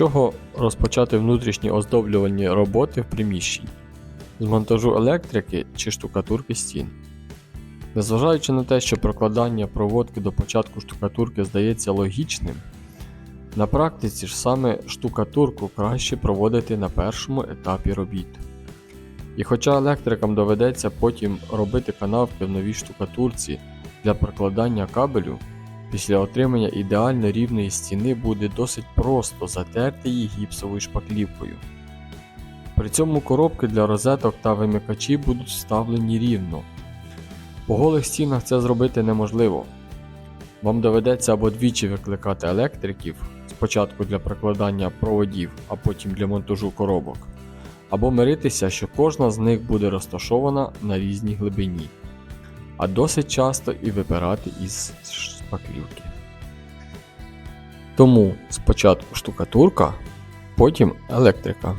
чого розпочати внутрішні оздоблювальні роботи в приміщенні, з монтажу електрики чи штукатурки стін. Незважаючи на те, що прокладання проводки до початку штукатурки здається логічним, на практиці ж саме штукатурку краще проводити на першому етапі робіт. І хоча електрикам доведеться потім робити канавки в новій штукатурці для прокладання кабелю, після отримання ідеально рівної стіни буде досить просто затерти її гіпсовою шпаклівкою. При цьому коробки для розеток та вимикачі будуть вставлені рівно. По голих стінах це зробити неможливо. Вам доведеться або двічі викликати електриків, спочатку для прокладання проводів, а потім для монтажу коробок, або миритися, що кожна з них буде розташована на різній глибині, а досить часто і випирати із шпаклівки. Тому спочатку штукатурка, потім електрика.